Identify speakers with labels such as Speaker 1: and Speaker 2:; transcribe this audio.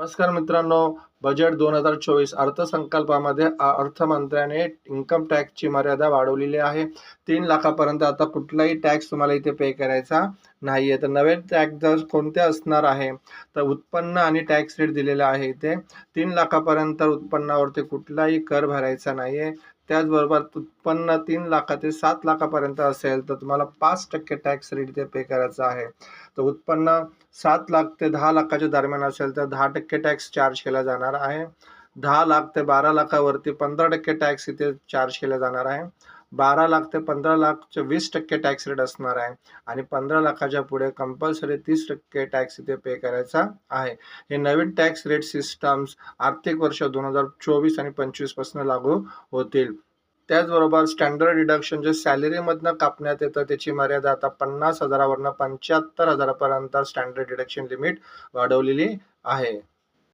Speaker 1: नमस्कार मित्रांनो. बजेट दोन हजार चोवीस अर्थसंकल्पामध्ये अर्थमंत्र्याने इन्कम टॅक्सची मर्यादा वाढवलेली आहे. तीन लाखापर्यंत आता कुठलाही टॅक्स तुम्हाला इथे पे करायचा नाहीये. तर नवीन टॅक्स जर कोणते असणार आहे? तर उत्पन्न आणि टॅक्स रेट दिलेला आहे इथे. तीन लाखापर्यंत उत्पन्नावरती कुठलाही कर भरायचा नाहीये. त्याचबरोबर उत्पन्न तीन लाखा ते सात लाखापर्यंत असेल तर तुम्हाला पाच टक्के टॅक्स रेट इथे पे करायचा आहे. तर उत्पन्न सात लाख ते दहा लाखाच्या दरम्यान असेल तर दहा टक्के टॅक्स चार्ज केला जाणार आहे. दहा लाख ते बारा लाखावरती पंधरा टक्के टॅक्स इथे चार्ज केला जाणार आहे. बारा लाख ते पंधरा लाखचे वीस टक्के टॅक्स रेट असणार आहे. आणि पंधरा लाखाच्या पुढे कंपल्सरी तीस टक्के टॅक्स इथे पे करायचा आहे. हे नवीन टॅक्स रेट सिस्टम्स आर्थिक वर्ष दोन हजार चोवीस आणि पंचवीसपासून लागू होतील. त्याचबरोबर स्टँडर्ड डिडक्शन जे सॅलरीमधनं कापण्यात येतं त्याची मर्यादा आता पन्नास हजारावरनं पंच्याहत्तर हजारापर्यंत स्टँडर्ड डिडक्शन लिमिट वाढवलेली आहे.